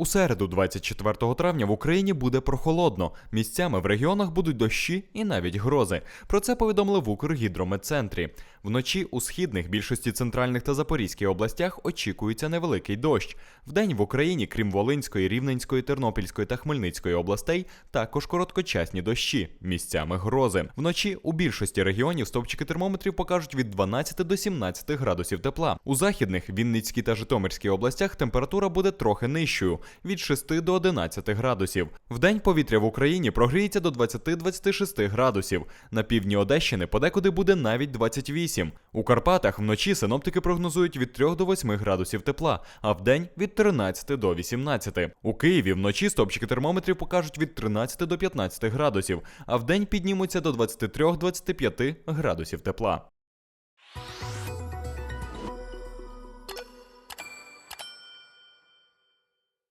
У середу, 24 травня, в Україні буде прохолодно. Місцями в регіонах будуть дощі і навіть грози. Про це повідомили в Укргідрометцентрі. Вночі у східних, більшості центральних та Запорізькій областях очікується невеликий дощ. Вдень в Україні, крім Волинської, Рівненської, Тернопільської та Хмельницької областей, також короткочасні дощі, місцями грози. Вночі у більшості регіонів стовпчики термометрів покажуть від 12 до 17 градусів тепла. У західних, Вінницькій та Житомирській областях температура буде трохи нижчою від 6 до 11 градусів. Вдень повітря в Україні прогріється до 20-26 градусів. На півдні Одещини подекуди буде навіть 28. У Карпатах вночі синоптики прогнозують від 3 до 8 градусів тепла, а вдень від 13 до 18. У Києві вночі стопчики термометрів покажуть від 13 до 15 градусів, а вдень піднімуться до 23-25 градусів тепла.